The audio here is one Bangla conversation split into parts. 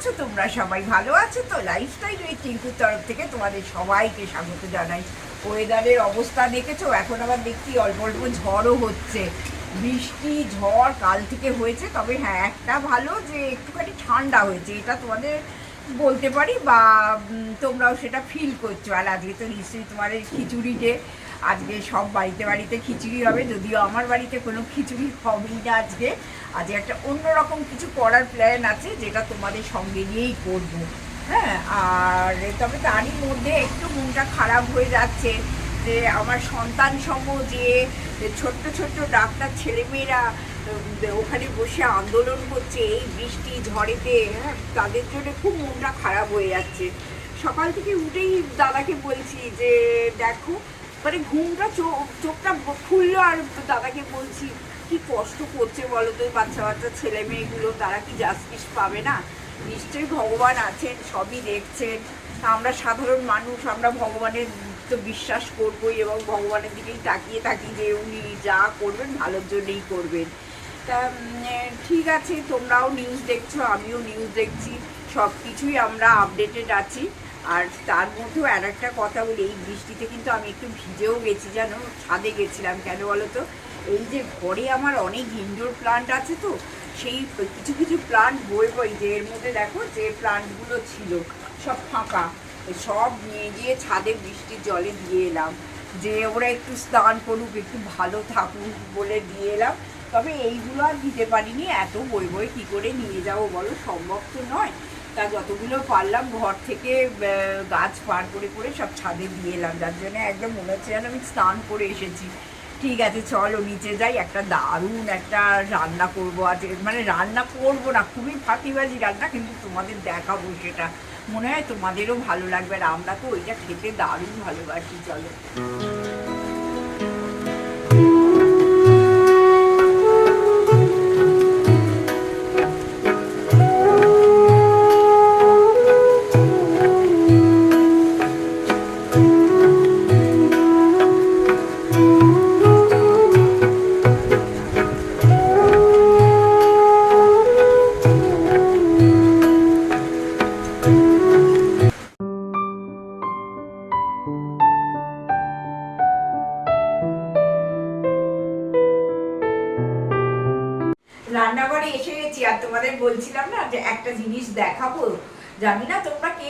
আছো? তোমরা সবাই ভালো আছো? তো লাইফ লাইফস্টাইল উইথ টিঙ্কুর তরফ থেকে তোমাদের সবাইকে স্বাগত জানাই। ওয়েদারের অবস্থা দেখেছ? এখন আবার দেখছি অল্প অল্প ঝড়ও হচ্ছে। বৃষ্টি, ঝড় কাল থেকে হয়েছে, তবে হ্যাঁ একটা ভালো যে একটুখানি ঠান্ডা হয়েছে। এটা তোমাদের বলতে পারি বা তোমরাও সেটা ফিল করছ। আর আজকে তো নিশ্চয়ই তোমাদের খিচুড়ি ডে আজকে সব বাড়িতে বাড়িতে খিচুড়ি হবে, যদিও আমার বাড়িতে কোনো খিচুড়ি হবেই না আজকে। আজকে একটা অন্যরকম কিছু করার প্ল্যান আছে যেটা তোমাদের সঙ্গে নিয়েই করব। হ্যাঁ আর তবে তারই মধ্যে একটু মনটা খারাপ হয়ে যাচ্ছে যে আমার সন্তান সম যে ছোট্ট ছোট্ট ডাক্তার ছেলেমেয়েরা ওখানে বসে আন্দোলন করছে, এই বৃষ্টি, ঝড়েতে হ্যাঁ তাদের জন্য খুব মনটা খারাপ হয়ে যাচ্ছে। সকাল থেকে উঠেই দাদাকে বলছি যে, দেখো। মানে ঘুমটা চোখ চোখটা খুললো আর দাদাকে বলছি কি কষ্ট করছে বলো তো বাচ্চা বাচ্চা ছেলে মেয়েগুলো? তারা কি জাস্টিস পাবে না? নিশ্চয়ই ভগবান আছেন, সবই দেখছেন। আমরা সাধারণ মানুষ, আমরা ভগবানের তো বিশ্বাস করবই এবং ভগবানের দিকেই তাকিয়ে থাকি যে উনি যা করবেন, ভালোর জন্যই করবেন। তা ঠিক আছে, তোমরাও নিউজ দেখছ, আমিও নিউজ দেখছি। সব কিছুই আমরা আপডেটেড আছি। আর তার মধ্যেও আর একটা কথা বলি, এই বৃষ্টিতে কিন্তু আমি একটু ভিজেও গেছি জানো ছাদে গেছিলাম কেন বলো তো? এই যে ঘরে আমার অনেক ইনডোর প্লান্ট আছে তো, সেই কিছু কিছু প্লান্ট বই বই যে, এর মধ্যে দেখো যে প্লান্টগুলো ছিল, সব ফাঁকা। সব নিয়ে গিয়ে ছাদে বৃষ্টির জলে দিয়ে এলাম। যে ওরা একটু স্নান করুক, একটু ভালো থাকুক বলে দিয়ে এলাম। তবে এইগুলো আর দিতে পারিনি, এত বই বই কী করে নিয়ে যাব বলো? সম্ভব তো নয়। তা যতগুলো পারলাম ঘর থেকে গাছ পার করে করে সব ছাদে দিয়ে এলাম। যার জন্য একদম মনে হচ্ছে যেন আমি স্নান করে এসেছি। ঠিক আছে, চলো নিচে যাই, একটা দারুণ একটা রান্না করব আজ। মানে রান্না করব না, খুবই ফাঁকিবাজি রান্না, কিন্তু তোমাদের দেখাবো সেটা। মনে হয় তোমাদেরও ভালো লাগবে, আর আমরা তো ওইটা খেতে দারুণ ভালোবাসি, চলো।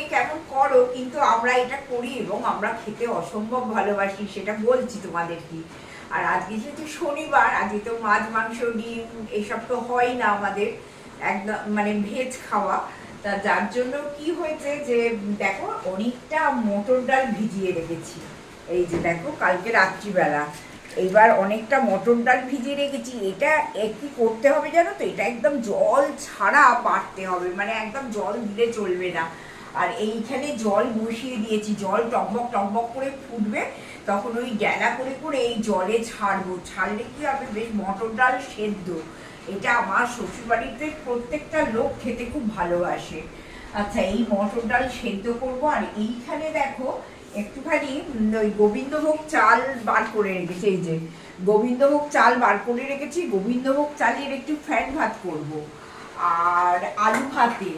তোমরা কেমন করো, কিন্তু আমরা এটা করি এবং আমরা খেতে অসম্ভব ভালোবাসি, সেটা বলছি তোমাদের কি আর আজকে যেহেতু শনিবার, আজকে তো মাছ, মাংস, ডিম, এসব তো হয় না আমাদের, একদম মানে ভেজ খাওয়া। তা যার জন্য কি হয়েছে যে, দেখো, অনেকটা মটর ডাল ভিজিয়ে রেখেছি। এই যে দেখো, কালকে রাত্রিবেলা। এবার অনেকটা মটর ডাল ভিজিয়ে রেখেছি। এটা কি করতে হবে জানো তো? এটা একদম জল ছাড়া বাটতে হবে। মানে একদম জল দিলে চলবে না। আর এইখানে জল বসিয়ে দিয়েছি, জল টকবক টকবক করে ফুটবে, তখন ওই ডেলা করে করে এই জলে ছাড়বো। ছাড়লে কি হবে? বেশ মটর ডাল সেদ্ধ। এটা আমার শ্বশুরবাড়িতে প্রত্যেকটা লোক খেতে খুব ভালোবাসে। আচ্ছা এই মটর ডাল সেদ্ধ করব, আর এইখানে দেখো একটুখানি ওই গোবিন্দভোগ চাল বার করে রেখেছি, এই যে গোবিন্দভোগ চাল বার করে রেখেছি, গোবিন্দভোগ চালের একটু ফ্যান ভাত করব। আর আলু ভাতে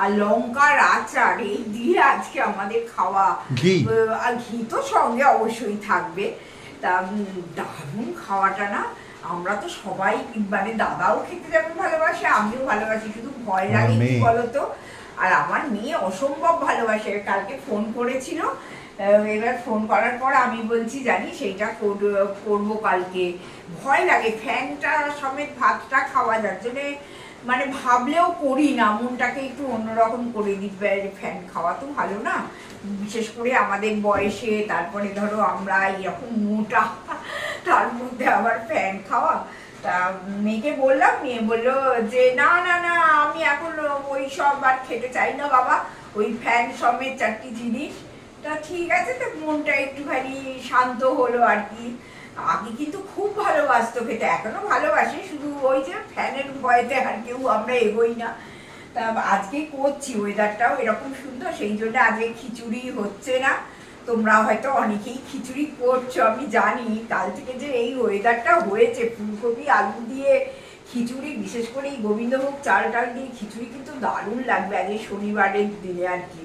আর লঙ্কার আচার এই দিয়ে আজকে আমাদের খাওয়া? আর ঘি তো সঙ্গে অবশ্যই থাকবে। তা দারুণ খাওয়াটা না? আমরা তো সবাই মানে দাদাও খেতে যেমন ভালোবাসে আমিও ভালোবাসি শুধু ভয় লাগে কি। বলতো? আর আমার মেয়ে অসম্ভব ভালোবাসে কালকে ফোন করেছিল। এবার ফোন করার পর আমি বলছি জানি সেইটা করব কালকে। ভয় লাগে ফ্যানটা সমেত ভাতটা খাওয়া যার জন্য মানে ভাবলেও করি না, মনটাকে একটু অন্যরকম করে দিতে ফ্যান খাওয়া তো ভালো না। বিশেষ করে আমাদের বয়সে, তারপরে ধরো আমরা এরকম মোটা, তার মধ্যে আবার ফ্যান খাওয়া। তা মেয়েকে বললাম, মেয়ে বলল যে, না না না, আমি এখন ওই সব আর খেতে চাই না বাবা। ওই ফ্যান সমেত চারটি জিনিস। তা ঠিক আছে, তো মনটা একটুখানি শান্ত হলো আর কি। আগে কিন্তু খুব ভালোবাসতো খেতে, এখনও ভালোবাসে, শুধু ওই যে ফ্যানের ভয়েতে আর কেউ আমরা এগোই না। তা আজকে করছি ওয়েদারটাও এরকম সুন্দর, সেই জন্য আজকে খিচুড়ি হচ্ছে না। তোমরা হয়তো অনেকেই খিচুড়ি করছ, আমি জানি। কাল থেকে যে এই ওয়েদারটা হয়েছে, ফুলকপি, আলু দিয়ে খিচুড়ি, বিশেষ করে এই গোবিন্দভোগ চাল টাল দিয়ে খিচুড়ি কিন্তু দারুণ লাগবে আজকে শনিবারের দিনে আর কি।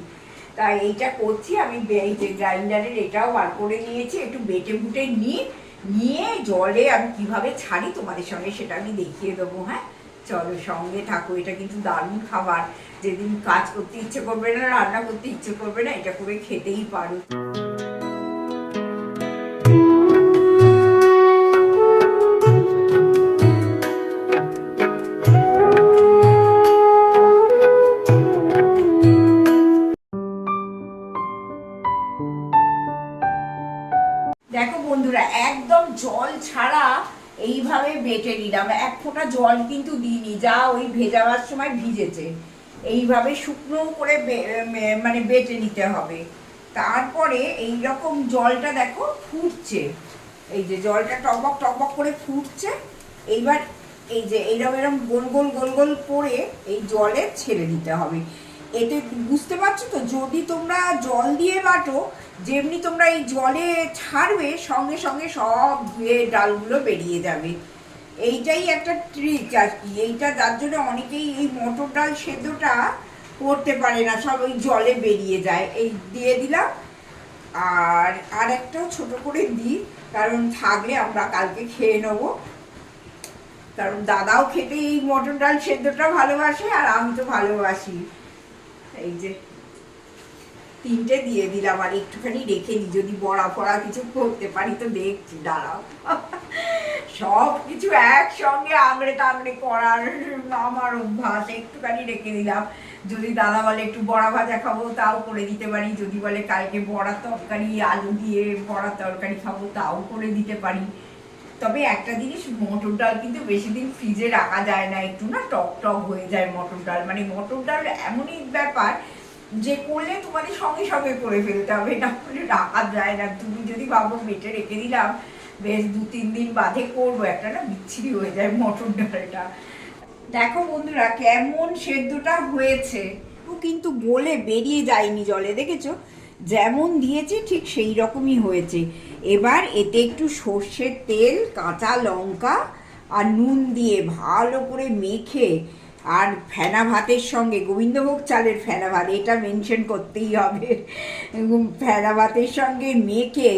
তাই এইটা করছি, আমি এই যে গ্রাইন্ডারের এটাও বার করে নিয়েছি, একটু বেটে বুটে নিয়ে নিয়ে জলে আমি কীভাবে ছাড়ি তোমাদের সঙ্গে সেটা আমি দেখিয়ে দেবো হ্যাঁ? চলো সঙ্গে থাকো, এটা কিন্তু দারুণ খাবার। যেদিন কাজ করতে ইচ্ছে করবে না, রান্না করতে ইচ্ছে করবে না, এটা করে খেতেই পারো। জল ছাড়া এইভাবে বেটে নিলাম। এক ফোঁটা জল কিন্তু দিইনি, যা ওই ভেজাবার সময় ভিজেছে। এইভাবে শুকনো করে মানে বেটে নিতে হবে। তারপরে এই রকম জলটা দেখো ফুটছে। এই যে জলটা টকবক টকবক করে ফুটছে। এইবার এই যে এইরকম এরকম গোল গোল গোল গোল করে এই জলে ছেড়ে দিতে হবে। এতে বুঝতে পারছ তো, যদি তোমরা জল দিয়ে বাটো, যেমনি তোমরা এই জলে ছাড়বে, সঙ্গে সঙ্গে সব ধুয়ে ডালগুলো বেরিয়ে যাবে। এইটাই একটা ট্রিক আর কি। এইটা যার জন্য অনেকেই এই মটর ডাল সেদ্ধটা করতে পারে না, সব ওই জলে বেরিয়ে যায়। এই দিয়ে দিলাম। আর আর একটাও ছোট করে দিই, কারণ থাকলে আমরা কালকে খেয়ে নেব। কারণ দাদাও খেতে এই মটর ডাল সেদ্ধটা ভালোবাসে, আর আমি তো ভালোবাসি। এই যে তিনটে দিয়ে দিলাম, আর একটুখানি রেখে দিই যদি বড়া ফড়া কিছু করতে পারি তো দেখছি, দাঁড়াও। সব কিছু একসঙ্গে আঙড়ে টাঙড়ে করার আমার অভ্যাস, একটুখানি রেখে দিলাম। যদি দাদা বলে একটু বড়া ভাজা খাব, তাও করে দিতে পারি। যদি বলে কালকে বড়া তরকারি, আলু দিয়ে বড়া তরকারি খাব, তাও করে দিতে পারি। তবে একটা জিনিস, মটর ডাল কিন্তু বেশি দিন ফ্রিজে রাখা যায় না, একটু না টক টক হয়ে যায় মটর ডাল। মানে মটর ডাল এমনই ব্যাপার যে করলে তোমাদের সঙ্গে সঙ্গে করে ফেলতে হবে, না হলে রাখা যায় না। তুমি যদি ভাবো বেটে রেখে দিলাম, বেশ দু তিন দিন বাদে করব, একটা না বিচ্ছিরি হয়ে যায় মটর ডালটা। দেখো বন্ধুরা, কেমন সেদ্ধটা হয়েছে। কিন্তু গলে বেরিয়ে যায়নি জলে, দেখেছ? যেমন দিয়েছি, ঠিক সেই রকমই হয়েছে। এবার এতে একটু সর্ষের তেল, কাঁচা লঙ্কা আর নুন দিয়ে ভালো করে মেখে আর ফেনা ভাতের সঙ্গে, গোবিন্দভোগ চালের ফেনা ভাত, এটা মেনশন করতেই হবে। ফেনা ভাতের সঙ্গে মেখে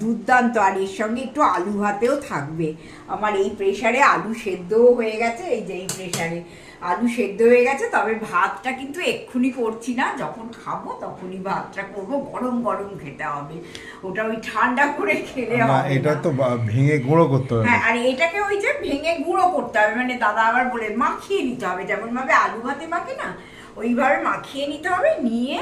দুর্দান্ত, আর এর সঙ্গে একটু আলু ভাতেও থাকবে। আমার এই প্রেশারে আলু সেদ্ধও হয়ে গেছে, এই যে এই প্রেশারে আলু সেদ্ধ হয়ে গেছে তবে ভাতটা কিন্তু এক্ষুনি করছি না। যখন খাব তখনই ভাতটা করব। গরম গরম খেতে হবে। ওটা ওই ঠান্ডা করে খেলে হবে এটা তো ভেঙে গুঁড়ো করতে হবে। হ্যাঁ আর এটাকে ওই যে ভেঙে গুঁড়ো করতে হবে। মানে দাদা আবার বলে মাখিয়ে নিতে হবে। যেমন ভাবে আলু ভাতে মাখে না ওইভাবে মাখিয়ে নিতে হবে। নিয়ে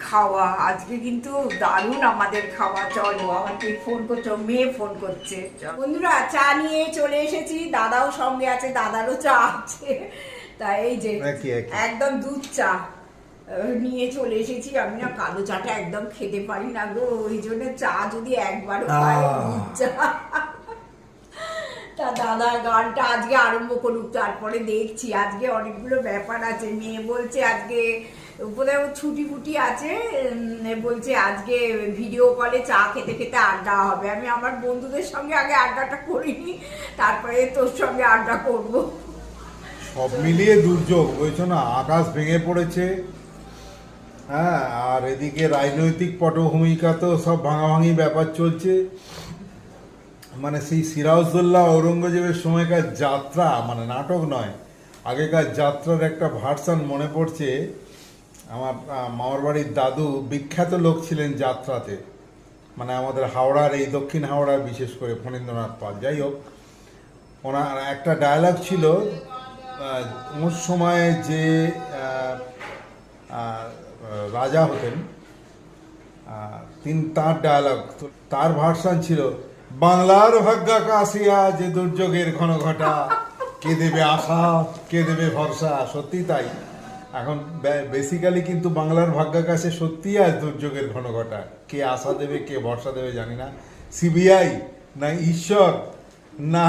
খাওয়া। আজকে কিন্তু দারুণ আমাদের খাওয়া। চলো আমার কে ফোন করছ মেয়ে ফোন করছে। বন্ধুরা চা নিয়ে চলে এসেছি। দাদাও সঙ্গে আছে দাদারও চা আছে। তাই এই যে। একদম দুধ চা নিয়ে চলে এসেছি। আমি না কালো চাটা একদম খেতে পারি না গো। ওই জন্য চা যদি একবারও খাই দুধ চা। তা দাদা গানটা আজকে আরম্ভ করুক তারপরে দেখছি। আজকে অনেকগুলো ব্যাপার আছে। মেয়ে বলছে আজকে ওর ছুটি ফুটি আছে বলছে আজকে ভিডিও কলে চা খেতে খেতে আড্ডা হবে। আমি আমার বন্ধুদের সঙ্গে আগে আড্ডাটা করিনি, তারপরে তোর সঙ্গে আড্ডা করব। সব মিলিয়ে দুর্যোগ, বুঝছ না? আকাশ ভেঙে পড়েছে। হ্যাঁ আর এদিকে রাজনৈতিক পটভূমিকা তো সব ভাঙাভাঙি ব্যাপার চলছে। মানে সেই সিরাজদৌল্লা ঔরঙ্গজেবের সময়কার যাত্রা মানে নাটক নয়, আগেকার যাত্রার একটা ভার্সান মনে পড়ছে। আমার মামার বাড়ির দাদু বিখ্যাত লোক ছিলেন যাত্রাতে। মানে আমাদের হাওড়ার, এই দক্ষিণ হাওড়ার বিশেষ করে ফণীন্দ্রনাথ পাল। যাই হোক, ওনার একটা ডায়ালগ ছিল ওর সময়ে যে রাজা হতেন তিন তার ডায়ালগ তার ভার্সান ছিল, বাংলার ভাগ্যা কাশিয়া যে দুর্যোগের ঘন ঘটা কে দেবে আশা, কে দেবে ভরসা? সত্যি তাই। এখন বেসিক্যালি কিন্তু বাংলার ভাগ্যাকাশে সত্যি আজ দুর্যোগের ঘন ঘটা কে আশা দেবে কে ভরসা দেবে জানি না। সিবিআই না ঈশ্বর না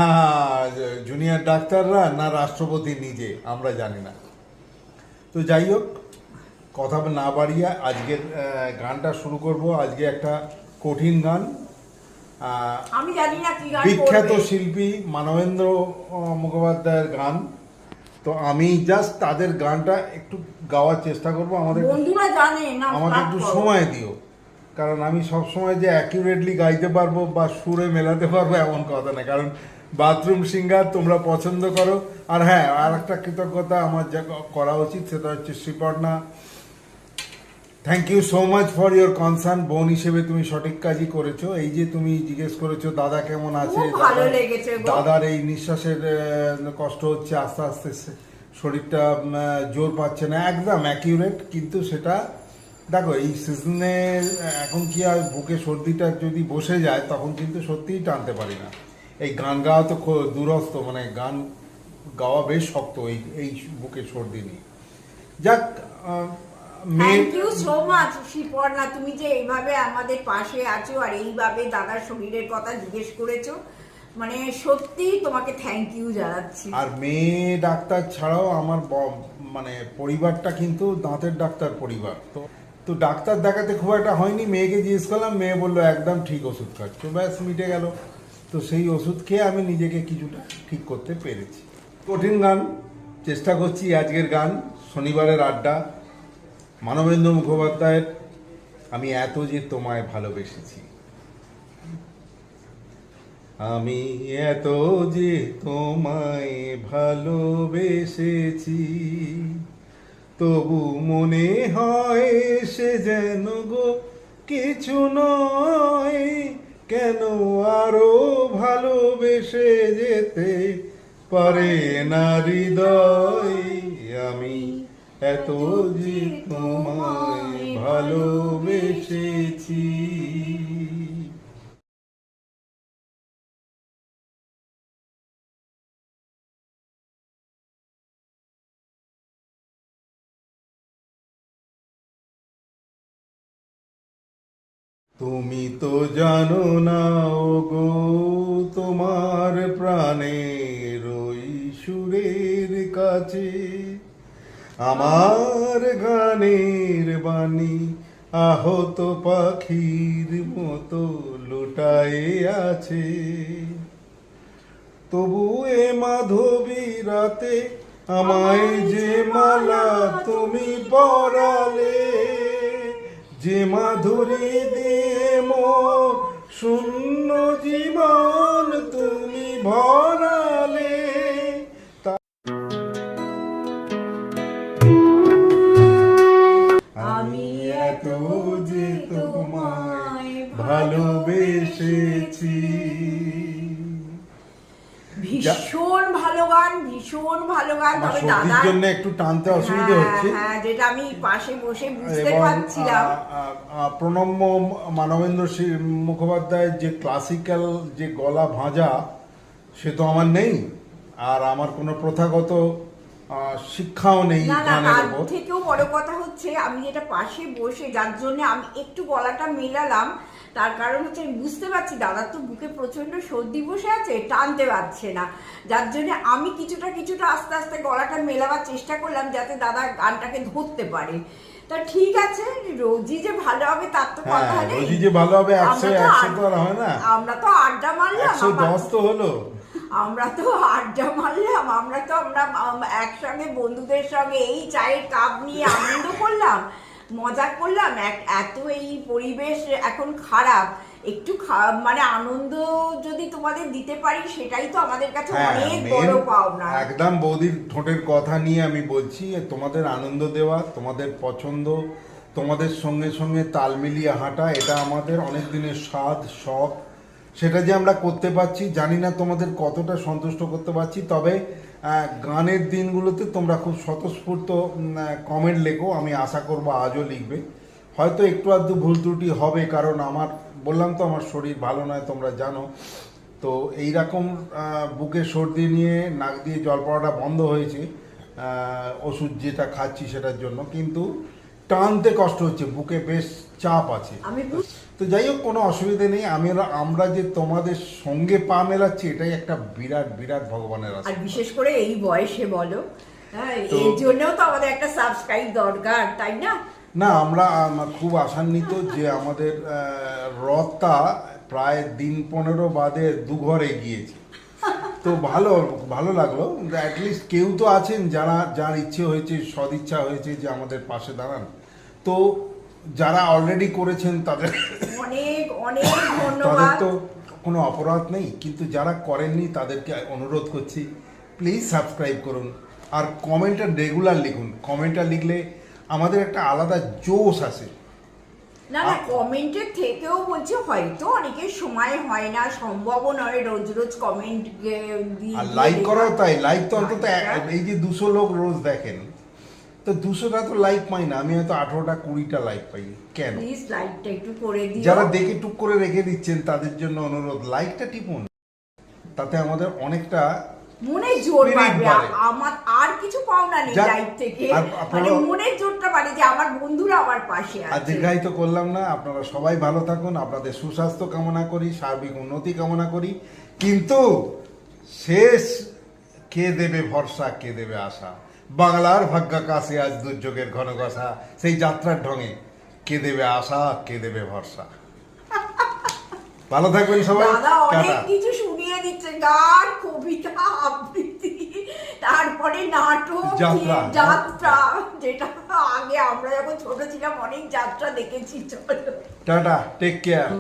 জুনিয়র ডাক্তাররা না রাষ্ট্রপতি নিজে আমরা জানি না। তো যাই হোক কথা না বাড়িয়ে আজকের গানটা শুরু করব। আজকে একটা কঠিন গান। বিখ্যাত শিল্পী মানবেন্দ্র মুখোপাধ্যায়ের গান। তো আমি জাস্ট তাদের গানটা একটু গাওয়ার চেষ্টা করব আমাদের বন্ধুরা জানে না আমাকে একটু সময় দিও। কারণ আমি সব সময় যে অ্যাকিউরেটলি গাইতে পারব বা সুরে মেলাতে পারব এমন কথা না। কারণ বাথরুম সিঙ্গার তোমরা পছন্দ করো। আর হ্যাঁ আর একটা কৃতজ্ঞতা আমার যা করা উচিত সেটা হচ্ছে Sriparna. Thank you so much for your concern বোন হিসেবে তুমি সঠিক কাজই করেছ। এই যে তুমি জিজ্ঞেস করেছ দাদা কেমন আছে। দাদার এই নিঃশ্বাসের কষ্ট হচ্ছে আস্তে আস্তে শরীরটা জোর পাচ্ছে না। একদম অ্যাকিউরেট কিন্তু সেটা দেখো এই সিজনে এখন কি আর বুকে সর্দিটা যদি বসে যায় তখন কিন্তু সত্যিই টানতে পারি না। এই গান গাওয়া তো দূরস্থ মানে গান গাওয়া বেশ শক্ত এই এই বুকে সর্দি নিয়ে। যাক thank you so much Shiparna তুমি যে এইভাবে আমাদের পাশে আছো আর এইভাবে দাদার শরীরের কথা জিজ্ঞেস করেছ মানে সত্যি তোমাকে থ্যাংক ইউ জানাচ্ছি। আর মেয়ে ডাক্তার ছাড়াও আমার মানে পরিবারটা কিন্তু দাঁতের ডাক্তার পরিবার। তো তো ডাক্তার দেখাতে খুব একটা হয়নি মেয়েকে জিজ্ঞেস করলাম মেয়ে বলল একদম ঠিক ওষুধ খাচ্ছ। ব্যাস মিটে গেল। তো সেই ওষুধ খেয়ে আমি নিজেকে কিছুটা ঠিক করতে পেরেছি। কঠিন গান চেষ্টা করছি আজকের গান শনিবারের আড্ডা। মানবেন্দ্র মুখোপাধ্যায়ের আমি এত যে তোমায় ভালোবেসেছি। আমি এত যে তোমায় ভালোবেসেছি, তবু মনে হয় সে যেন গো কিছু নয়। কেন আরও ভালোবেসে যেতে পারে না হৃদয় আমি? এত যে তোমায় ভালোবেসেছি। তুমি তো জানো না ও গো তোমার প্রাণের ওই সুরের কাছে। আমার গানের বাণী আহত পাখির মতো লুটায়ে আছে। তবু এ মাধবী রাতে আমায় যে মালা তুমি পরালে, যে মাধুরী দিয়ে মোর শূন্য জীবন তুমি ভরালে এত যে তোমায় ভালোবেসেছি। ভীষণ ভালো গান ভীষণ ভালো গান তবে দাদা জন্য একটু টানতে অসুবিধা হ্যাঁ, হচ্ছে। হ্যাঁ যেটা আমি পাশে বসে বুঝতে পারছিলাম। প্রণম্য মানবেন্দ্র মুখোপাধ্যায়ের যে ক্লাসিক্যাল যে গলা ভাঁজা সে তো আমার নেই। আর আমার কোনো প্রথাগত শিক্ষাও নেই না না তার থেকেও বড় কথা হচ্ছে আমি যেটা পাশে বসে যার জন্য আমি একটু গলাটা মেলালাম তার কারণ হচ্ছে আমি বুঝতে পারছি দাদার তো বুকে প্রচণ্ড সর্দি বসে আছে টানতে পারছে না। যার জন্য আমি কিছুটা কিছুটা আস্তে আস্তে গলাটা মেলাবার চেষ্টা করলাম যাতে দাদা গানটাকে ধরতে পারে। তা ঠিক আছে রোজই যে ভালো হবে তার তো হ্যাঁ কথা নেই। রোজই যে ভালো হবে তো আর হয় না। আমরা তো আড্ডা মারলাম একশো আমার- দশ তো হলো। আমরা তো আড্ডা মারলাম আমরা তো আমরা একসঙ্গে বন্ধুদের সঙ্গে এই চায়ের কাপ নিয়ে আনন্দ করলাম মজা করলাম। এত এই পরিবেশ এখন খারাপ একটু মানে আনন্দ যদি তোমাদের দিতে পারি সেটাই তো আমাদের কাছে হ্যাঁ অনেক বড় পাওনা। একদম বৌদির ঠোঁটের কথা নিয়ে আমি বলছি তোমাদের আনন্দ দেওয়া তোমাদের পছন্দ তোমাদের সঙ্গে সঙ্গে তাল মিলিয়ে হাঁটা এটা আমাদের অনেক দিনের স্বাদ শখ। সেটা যে আমরা করতে পারছি, জানি না তোমাদের কতটা সন্তুষ্ট করতে পারছি, তবে গানের দিনগুলোতে তোমরা খুব স্বতঃস্ফূর্ত কমেন্ট লেখো, আমি আশা করব আজও লিখবে। হয়তো একটু আধটু ভুল ত্রুটি হবে, কারণ আমার, বললাম তো আমার শরীর ভালো নয়, তোমরা জানো। তো এই রকম বুকে সর্দি নিয়ে নাক দিয়ে জল পড়াটা বন্ধ হয়েছে ওষুধ যেটা খাচ্ছি সেটার জন্য, কিন্তু টানতে কষ্ট হচ্ছে, বুকে বেশ চাপ আছে। আমি তো যাই হোক কোনো অসুবিধা নেই। আমি আমরা যে তোমাদের সঙ্গে পা মেলাচ্ছি এটাই একটা বিরাট বিরাট ভগবানের আর বিশেষ করে এই বয়সে বলো হ্যাঁ এর জন্যও তো আমাদের একটা সাবস্ক্রাইব দরকার তাই না? না আমরা আম, খুব আশান্বিত যে আমাদের রথটা প্রায় দিন পনেরো বাদে দু ঘরে গিয়েছে তো ভালো ভালো লাগল। অ্যাটলিস্ট কেউ তো আছেন যারা যার ইচ্ছে হয়েছে সদিচ্ছা হয়েছে যে আমাদের পাশে দাঁড়ান। তো যারা অলরেডি করেছেন তাদের অনেক অনেক তাদের ধন্যবাদ। তো কোনো অপরাধ নেই কিন্তু যারা করেননি তাদেরকে অনুরোধ করছি প্লিজ সাবস্ক্রাইব করুন। আর কমেন্টটা রেগুলার লিখুন। কমেন্টটা লিখলে আমাদের একটা আলাদা জোশ আসে। না না কমেন্টের থেকেও বলছি হয়তো অনেকের সময় হয় না সম্ভব নয় রোজ রোজ কমেন্ট আর লাইক করাও তাই লাইক তো অন্তত এই যে দুশো লোক রোজ দেখেন তো দুশোটা তো লাইক পাই না। আমি হয়তো আঠেরোটা কুড়িটা লাইক পাই। কেন? প্লিজ লাইকটা একটু করে দিও। যারা দেখে টুক করে রেখে দিচ্ছেন তাদের জন্য অনুরোধ লাইকটা টিপুন। তাতে আমাদের অনেকটা মনে জোর বাড়বে। আমার আর কিছু পাওনা নেই লাইফ থেকে। মানে মনের জোরটা বাড়ে যে আমার বন্ধুরা আমার পাশে আর আছে। দীর্ঘায়িত করলাম না। আপনারা সবাই ভালো থাকুন। আপনাদের সুস্বাস্থ্য কামনা করি সার্বিক উন্নতি কামনা করি। কিন্তু শেষ কে দেবে ভরসা কে দেবে আশা? বাংলার ভাগ্যাকাশে আজ দুর্যোগের ঘন ঘষা সেই যাত্রার ঢঙে কে দেবে আশা কে দেবে ভরসা? ভালো থাকবেন সবাই। অনেক কিছু শুনিয়ে দিচ্ছে। গান কবিতা আবৃত্তি তারপরে নাটক যাত্রা। যাত্রা যেটা আগে আমরা যখন ছোট ছিলাম অনেক যাত্রা দেখেছি। Tata take care